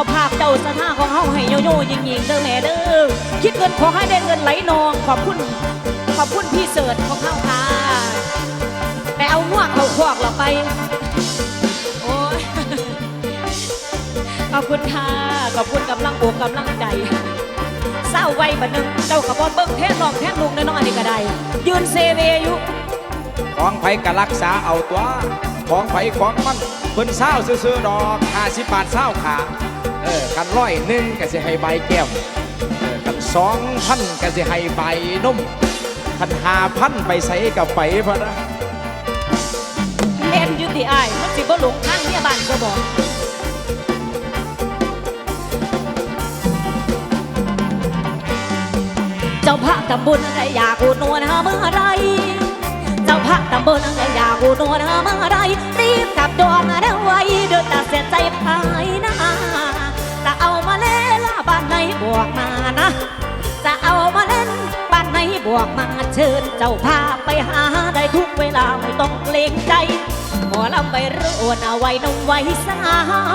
จ้าภาพเจ้าสถาของเฮาให้โยโย่ยิงยิงเด้อแม่เด้อคิดเงินขอให้ได้เงินไหลนองขอบคุณขอบคุณพี่เสิร์ชของเฮาค่ะไปเอาง่วงเอาขวากเราไปโอ้ยขอบคุณค่ะขอบคุณกำลังอกกำลังใจเศร้าไว้บัดนึงเจ้าขบอนเบิ้งแท่นน้องแท่นลุงน้อยๆนี่ก็ได้ ยืนเซเวอยู่ของไผก็รักษาเอาตัว ของไผของมันเพิ่นเศร้าซื่อๆดอก50บาทเศร้าขา เออกันร้อยหนึ่งก็สิให้ใบแก้มเออกันสองพันก็สิให้ใบนุ่มคันหาพันไปใส่กับไปพะนะเล่นยุติอายมันสิบ่หลงทางเมียบ้านก็บอกเจ้าพระตำบลอะไรอยากอุดหนวลหาเมื่อไรเจ้าพระตำบลอะไรอยากอุดหนวลหาเมื่อไรรีบกลับดอนนะไว้เดินตาเสียใจภายหน้า บ้านไหนบอกมานะ จะเอามาเล่นบ้านไหนบอกมาเชิญเจ้าพาไปหาได้ทุกเวลาไม่ต้องเกรงใจหมอลำไปรุ่นเอาไว้นมไว้สา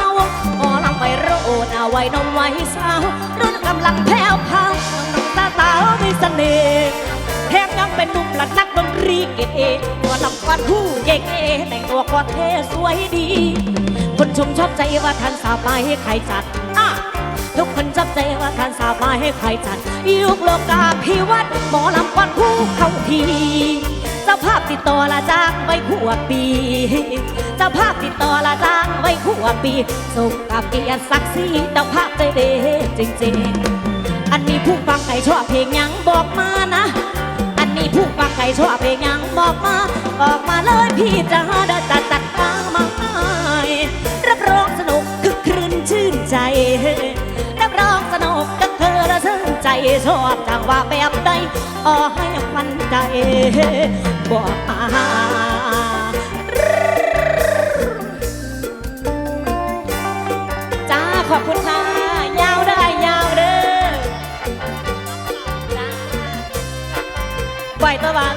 วหมอลำไปรุ่นเอาไว้นมไว้สาวรุ่นกำลังแผ่วพราวตาตาไมีเสน่ห์แถมยังเป็นนุ่มหลักนักดนตรีเกตเอหมอลำฟันผู้เก่งเอแต่งตัวก็เท่สวยดี คนชมชอบใจว่าท่านสาวไปให้ใครจัดอะ ทุกคนจับใจว่าท่านสาวมาให้ใครจัด ยุคโลกาพิวัตรหมอลำก่อนผู้เข้าทีเจ้าภาพติดต่อละจ้างไว้ขัวปีเจ้าภาพติดต่อละจ้างไว้ขัวปีส่งกับเกียรติศักดิ์ศรีเจ้าภาพใจเด้จริงๆ อันนี้ผู้ฟังใครชอบเพลงยังบอกมานะ อันนี้ผู้ฟังใครชอบเพลงยังบอกมา บอกมาเลยพี่จะเดินจัดจัดตามมาให้รับรองสนุกคึกครื้นชื่นใจ ชื่นใจชอบจังว่าแบบใดอ๋อให้ควันใจบอกมาจ้าขอบคุณค่ะ ยาวได้ยาวเด้อจ้าไหวตะวัน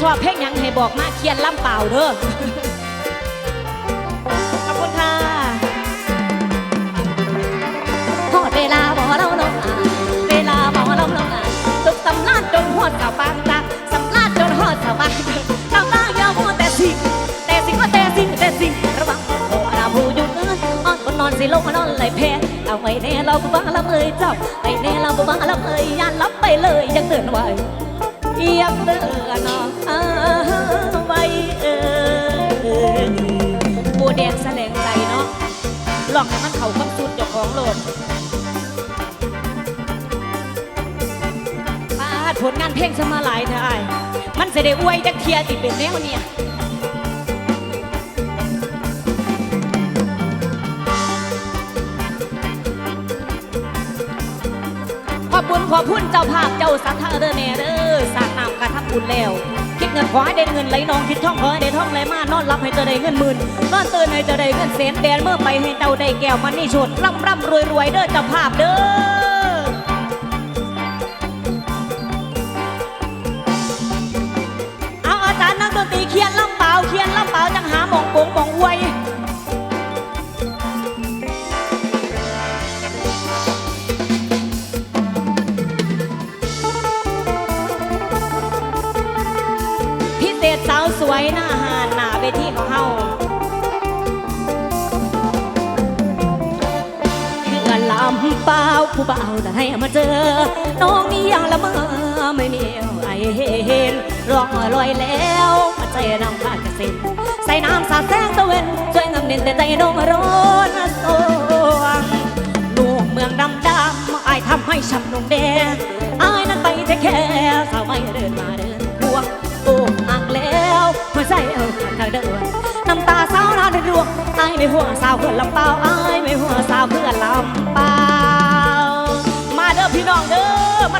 ชอบเพลงยังให้บอกมาเขียนลำเปล่าเด้อ สิลงมานอนไหลแพ้เอาไว้แน่เราบ้าละเมยจับไว้แน่เราบ้าละเมยยันรับไปเลยยังเตือนไว้ยังเตือนเอาไว้เออบัวแดงแสลงใจเนาะลองให้มันเข้าความสุดเจ้าของโลดปาดผลงานเพลงสมาหลายเธอไอ้ายมันจะได้อวยจักเทียติเป็นแนวเนี่ย อบคุณขอบคุณเจ้าภาพเจ้าสัทธาเด้อแม่เด้อสร้าน้ำกระทำบุญแล้ว คิดเงินขอให้ได้เงินไหลนองคิดท่องขอให้ได้ท่องไหลมานอนหลับให้เจ้าได้เงินหมื่นนอนตื่นให้เจ้าได้เงินแสนแดนเมื่อไปให้เจ้าได้แก้วมันนี่ชนร่ำร่ำรวยรวยเด้อเจ้าภาพเด้อเอาอาจารย์นักดนตรีเขียนลำเปล่าเขียนลำเปล่าจังหาม ผู้เบาแต่ให้มาเจอ น้องนี่ยังละเมอไม่มีไอเห็นร้องลอยแล้วมาใจน้ำขาดกระเซ็นใส่น้ำสาดแสงตะเวนช่วยงำเน้นแต่ใจน้องร้อนสวงลูกเมืองดำดำไอทำให้ช้ำนงแดงอนั้นไปแต่แค่สาวไม่เดินมาเดินพวงโอ้หักแล้วหัวใจเออขาดทางเดินน้ำตาสาวนาเดินรวงอไม่ห่วงสาวเพื่อนลำเปล่าไอไม่ห่วงสาวเพื่อนลำเปล่า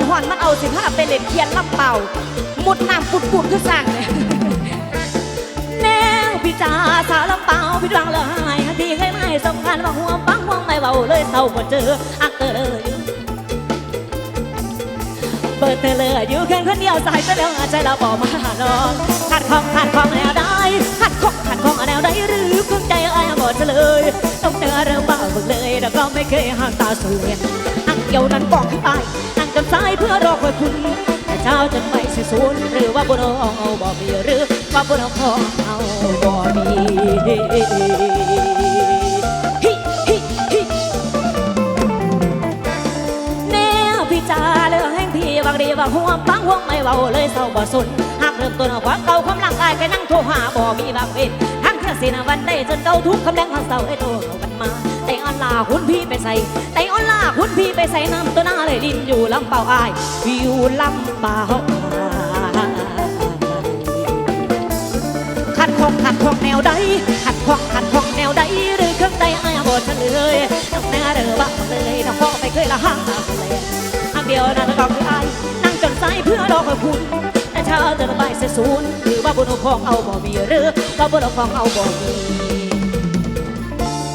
อนหอนมันเอาสิผ้าไปเล่นเคียนลำเป่า มุดน้ำปุดปุดคือสั่งเลยแนวพี่จ๋าสาวลำเป่าพี่ดวงเลยที่เคยไม่สำคัญว่าหัวฟังห่วไม่เบาเลยเศร้าบ่เจออักเตอเลยเปิดเธอเลยอยู่แค่คนเดียวสายไปแล้วใจเราบอกมาลองขัดของขัดของแนวได้ขัดของขัดของแนวได้หรือเพิ่งใจไอ้ายบอกเลยต้องเจอเรื่องบ้าบึกเลยแล้วก็ไม่เคยห่างตาสูเรียนอังเกี่ยวนั้นบอกให้ตาย พื่อรอคอยคุณแต่เจ้าจะไม่เสียสูญหรือว่าบนเอาบ่มีหรือว่าบนเอาเอาบ่มีฮิฮิฮิแนวพี่จาเลือแห่งพี่บางดีบางห่วงฟังห่วงไม่เบาเลยเศร้าบ่สนหากเริ่มต้นเอาความเก่าความร่างกายแค่นั่งโทรหาบ่มีบางเวททั้งเทื่อสินวันได้จนเก่าทุกคำแดงความเศร้าไอ้โตเข้ากันมา ออนลาคุณพี่ไปใส่แต่ออนลาคุณพี่ไปใส่น้ำตัวหน้าเลยดินอยู่ลำเปล่าอายอยู่ลำเปล่าขัดข้องขัดข้องแนวใดขัดข้องขัดข้องแนวใดหรือเครื่องใดอายบ่เฉลยน้องหน้าเด้อบ้าเลยน้องพ่อไม่เคยละห้างเลยอันเดียวนั่นก็คืออายนั่งจนสายเพื่อรอคอยคุณแต่เช้าจะระบายเสียศูนย์หรือว่าบุญของเอาบ่มีหรือว่าบุญของเอาบ่มี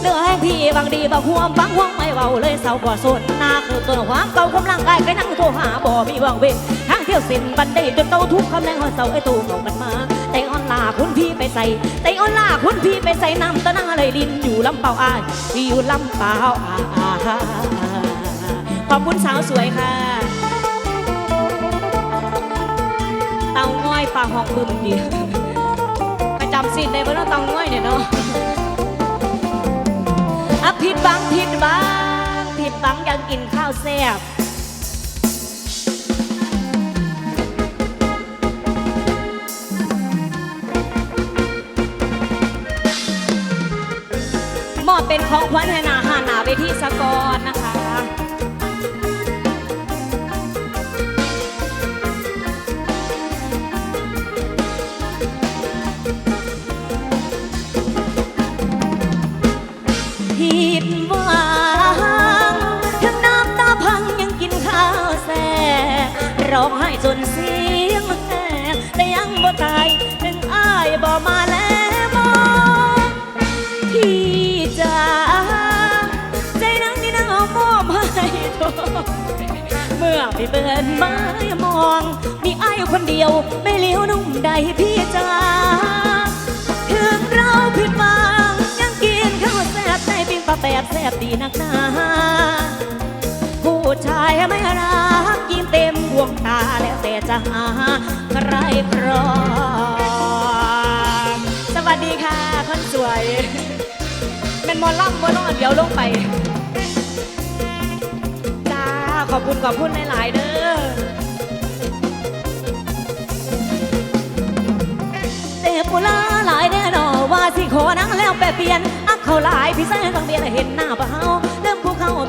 เลือแห้งพี่บางดีบางห่วงบางห่วงไม่เบาเลยเศร้าบ่สนหน้าคือตัวความเก่าความร่างกายก็นั่งโทรหาบ่มีบางเวททางเที่ยวสินบันไดจนเก่าทุกคำแรงหอเศร้าไอ้ตู้เขากันมาแต่ออนลาคุณพี่ไปใส่แต่ออนลาคุณพี่ไปใส่น้ำตะนาเลยลินอยู่ลำเปล่าอายอยู่ลำเปล่าอาขอบคุณสาวสวยค่ะ เตาง่อยปลาหอกบึมดีไปจำสินได้บ่เนาะเตาง่อยเนี่ยเนาะ อะผิดบังผิดบังผิดบังยังกินข้าวแซ่บมอบเป็นของขวัญให้นาหานาเวทีสกอนนะคะ ร้องไห้จนเสียงแหบแต่ยังบ่ตายถึงอ้ายบ่มาแล้วมองพี่จ๋าใจนังนี่นังเอามอบให้เธอเมื่อพี่เปิดไม้มอง มีอ้ายคนเดียวไม่เลี้ยวนุ่มใดพี่จ๋าถึงเราผิดหวังยังกินข้าวแซ่บในปิ้งปลาแปดแซ่บดีนักหนาผู้ชายไม่รัก วงตาแล้วแต่จะหาใครครองสวัสดีค่ะคนสวยเป็นมอลล่ำบนนอนเดี๋ยวลงไปจ้าขอบคุณขอบคุณหลาย ๆ เด้อเตปุลาหลายแน่นอว่าสิขอนังแล้วแปรเปลี่ยนอักเขาหลายพี่แซ่ต้องเบียนเห็นหน้าเปล่า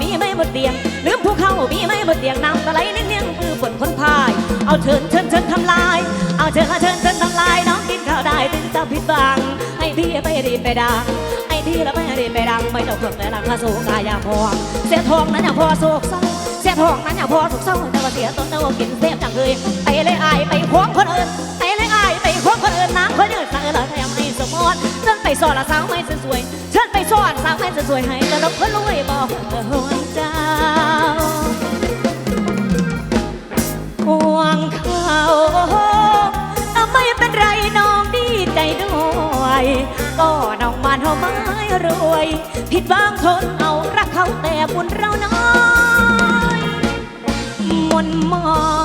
มีไม่บนเตียงลืมภูเขามีไม่บนเตียงน้ำตะไลเนียงๆคือฝนคนพาย เอาเชิญเชิญเชิญทำลาย เอาเชิญเชิญเชิญทำลาย น้องกินข้าวได้ถึงจะผิดบังให้พี่ไปรีบไปดังไอ้ที่ละไม่รีบไปดังไม่ต้องเพิ่งแต่หลังมาสู่กายาพองเสียทองนั้นอย่างพอโศกเศร้าเสียทองนั้นอย่างพอสุกเศร้าแต่ว่าเสียต้นแต่ว่ากินเสียจังเลยไปเลยอายไปควงคนอื่นไปเลยอายไปควงคนอื่นน้ำคนอื่นสั่งเลยแถมให้สมอนเชิญไปสอนละสาวไม่สว สวยให้จะรับเพื่นรวยบอกเฮ้ยเจ้าห่วงเขาแต่ไม่เป็นไรน้องดีใจด้วย ก็น้องมันเขาไม่รวย ผิดบางทนเอารักเขาแต่บุญเราน้อยมนมอง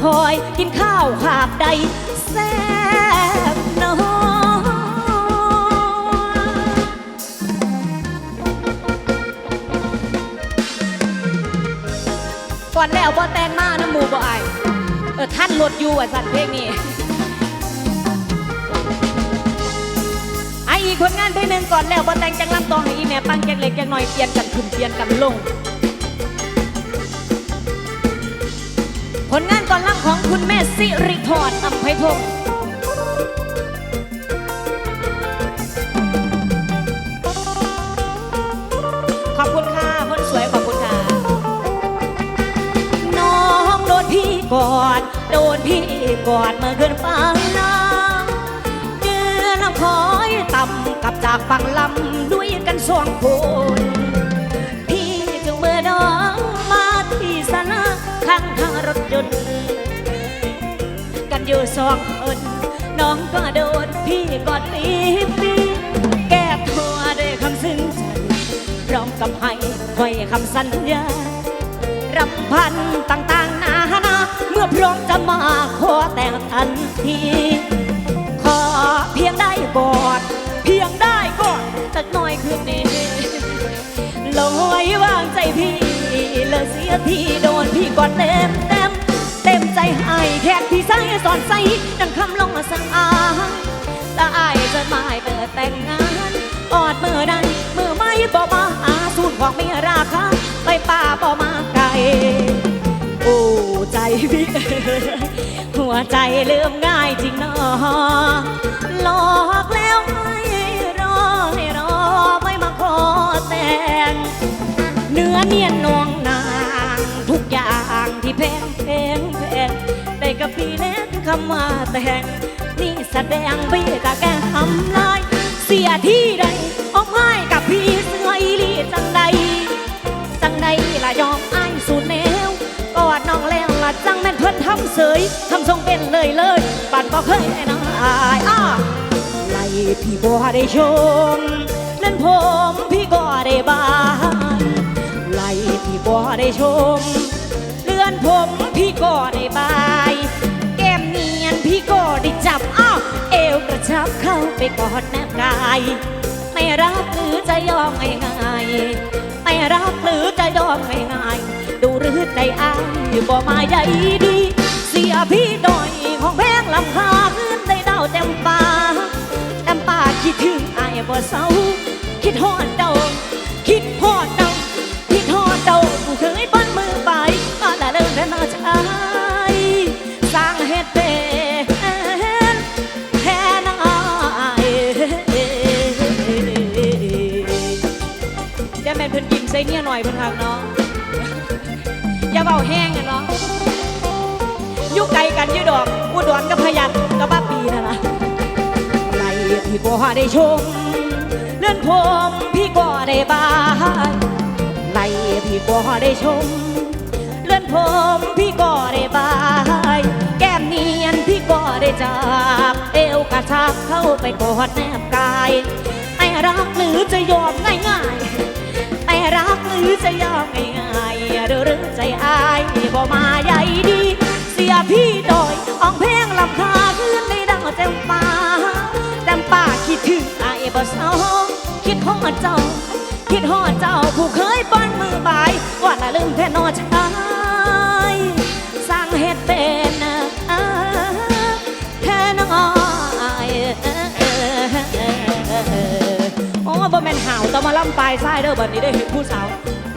ดบางยังคอยกินข้าวขาบใดแซ่บน้อก่อนแล้วบ่แต่งมาน้ำมูบ่ไอเออท่านรถอยู่อะสัตว์เพลงนี้ไออีกผลงานเพลงหนึ่งก่อนแล้วบ่แต่งจังลำตองให้อีแม่ปังแกงเล็กแกงน้อยเปลี่ยนกันขึ้นเปลี่ยนกันลงผลงานก่อนล คุณแม่สิริพรอำไพพงศ์ขอบคุณค่ะคนสวยขอบคุณค่ะ น้องโดนพี่กอด โดนพี่กอดเมื่อคืนฟ้าน้ำเดือนน้ำคอยต่ำกับจากฝั่งลำด้วยกันสองคนพี่จึงเมื่อน้องมาที่สนาข้างทางรถยนต์ อยู่สองคนน้องก็โดนพี่ก็ตีปีแก้ตัวด้วยคำซึ้งใจพร้อมกับให้ถ้อยคำสัญญารำพันต่างๆนานาเมื่อพร้อมจะมาขอแต่งทันทีขอเพียงได้กอด เพียงได้กอดสักหน่อยคืนนี้ลงไว้วางใจพี่เลยเสียทีโดนพี่กอดเต็มเต็ เต็มใจให้แค่ที่ใส่สอนใส่ดังคำลงมาสั่งอายตาอายจะมาให้เปิดแต่งงานออดมือนั้นมือไม่บอกมาหาสูตรของมีราคาไปป่าบอกมาไกลโอ้ใจพี่หัวใจเริ่มง่ายจริงเนาะหลอกแล้วให้รอให้รอไม่มาขอแต่งเนื้อเนียน พี่เล่นคำว่าแต่ง นี่แสดงพี่ตะแกทำลาย เสียที่ใดออกไม้กับพี่เสื้ออีลีจังใด จังใดละยอมอ้ายสูดแนวกอดน้องแล้วละจังแม่นเพิ่นทำเสยทำทรงเป็นเลยเลยปันบ่เคยให้น้องอายอ้าไล่พี่บ่ได้ชม นั่นผมพี่ก็ได้บานไล่พี่บ่ได้ชม เลื่อนผมพี่ก็ได้บาย กระชับเข้าไปกอดแนบกาย ไม่รักหรือจะยอมง่ายๆไม่รักหรือจะยอมง่ายๆดูหรือใจอ้ายบ่มาใหญ่ดี เสียพี่ดอยของแพงลำคาขึ้นได้ดาวเต็มป่าเต็มป่าคิดถึงอ้ายบ่เศร้าคิดหอดเดา เดี๋ยวแม่นเพิ่นยิ้มใส่เนี่ยหน่อยเพิ่นทางเนาะอย่าเบาแห้งอะเนาะยู่ไกลกันยู่ดอกอุดรกับพยัญกับบ้าปีนั่นละไหลพี่ก็ได้ชมเลื่อนผมพี่ก็ได้บายไหลพี่ก็ได้ชม เลื่อนผมพี่ก็ได้บาย แก้มเนียนพี่ก็ได้จับ เอวกระชับเข้าไปกอดแนบกายไม่รักหรือจะยอมง่ายๆ จะยอมง่ายๆหรือรือใจอายบ่มาใหญ่ดี เสียพี่ดอยอ่องเพลงลำคาขึ้นในดังเต็มป่าเต็มป่าคิดถึงอายบ่เศร้าคิดฮอดเจ้า คิดฮอดเจ้าผู้เคยป้อนมือบายว่าละลืมแค่นอชายสร้างเหตุเป็นแค่น้อยโอ้บ่แม่นห่าวต้องมาล่ำปลายซ้ายเด้อบัดนี้ได้เห็นผู้สาว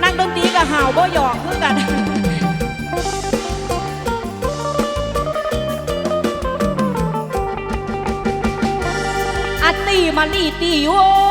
นั่งดนตรีกับห่าวบ่หยอกคือกันอัตตีมาลีตีโอ